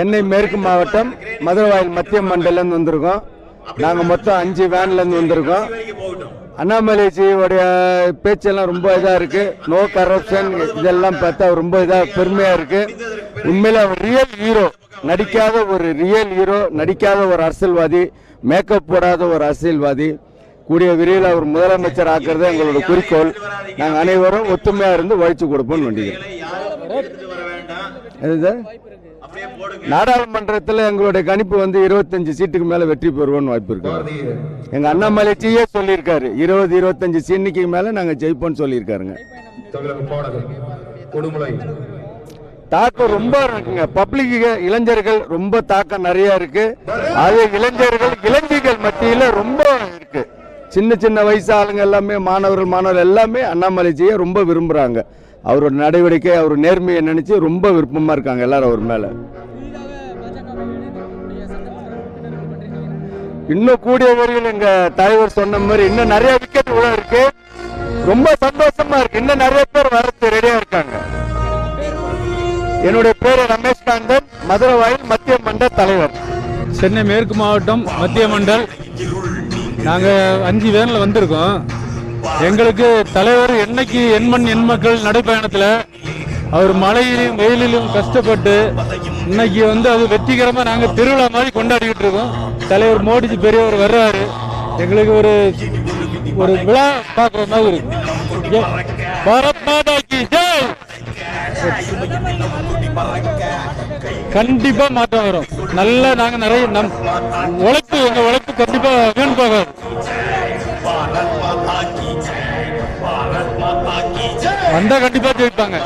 சென்னை மேற்கு மாவட்டம் மதுரவாயில் மத்திய மண்டலம் வந்திருக்கோம். நாங்கள் மொத்தம் அஞ்சு வேன்லேருந்து வந்திருக்கோம். அண்ணாமலைஜியோடைய பேச்செல்லாம் ரொம்ப இதாக இருக்கு. நோ கரப்ஷன் இதெல்லாம் பார்த்தா ரொம்ப இதாக பெருமையாக இருக்கு. உண்மையில ரியல் ஹீரோ நடிக்காத ஒரு ரியல் ஹீரோ நடிக்காத ஒரு அரசியல்வாதி மேக்கப் போடாத ஒரு அரசியல்வாதி. கூடிய விரைவில் அவர் முதலமைச்சர் ஆக்குறது எங்களோட குறிக்கோள். நாங்கள் அனைவரும் ஒத்துமையாக இருந்து உழைச்சு கொடுப்போம்னு வேண்டிக்கிறோம். நாடாளுமன்றத்தில் எங்களுடைய கணிப்பு வந்து இருபத்தஞ்சு சீட்டுக்கு மேல வெற்றி பெறுவோம்னு வாய்ப்பு இருக்கு. எங்க அண்ணாமலைச்சியே சொல்லியிருக்காரு. இருபது இருபத்தஞ்சு சீட்டுக்கு மேல நாங்க ஜெயிப்போம்னு சொல்லியிருக்காருங்க. தாக்கம் ரொம்ப இருக்குங்க. பப்ளிக் இளைஞர்கள் ரொம்ப தாக்கம் நிறைய இருக்கு. அது இளைஞர்கள் இளைஞர்கள் மத்தியில ரொம்ப சின்ன சின்ன வயசு ஆளுங்க எல்லாமே மாணவர்கள் மாணவர்கள் எல்லாமே அண்ணாமலைஜியை ரொம்ப விரும்புறாங்க. அவரோட நடவடிக்கை அவர் நேர்மையை நினச்சி ரொம்ப விருப்பமா இருக்காங்க எல்லாரும் அவர் மேல. இன்னும் கூடிய வரையில் எங்க தலைவர் சொன்ன மாதிரி இன்னும் நிறைய விக்கெட் கூட இருக்கு. ரொம்ப சந்தோஷமா இருக்கு. இன்னும் நிறைய பேர் வரத்து ரெடியா இருக்காங்க. என்னுடைய பேரு ரமேஷ் காந்தன் மதுரை வாயில் மத்திய மண்டல் தலைவர். சென்னை மேற்கு மாவட்டம் மத்திய மண்டல். நாங்கள் அஞ்சு வேனில் வந்திருக்கோம். எங்களுக்கு தலைவர் என்னைக்கு எண்மண் எண்மக்கள் நடைப்பயணத்தில் அவர் மழையிலும் வெயிலிலும் கஷ்டப்பட்டு இன்னைக்கு வந்து அது வெற்றிகரமாக நாங்கள் திருவிழா மாதிரி கொண்டாடிக்கிட்டு இருக்கோம். தலைவர் மோடிஜி பெரியவர் வர்றாரு. எங்களுக்கு ஒரு ஒரு விழா பார்க்குற மாதிரி இருக்கு. பாரத் மாதா கி ஜெய்! கண்டிப்பாக மாற்றம் வரும். நல்ல நாங்க நிறைய நம் உழைப்பு எங்க உழைப்பு கண்டிப்பா வீண் போகாது. வந்தா கண்டிப்பா ஜெயிப்பாங்க.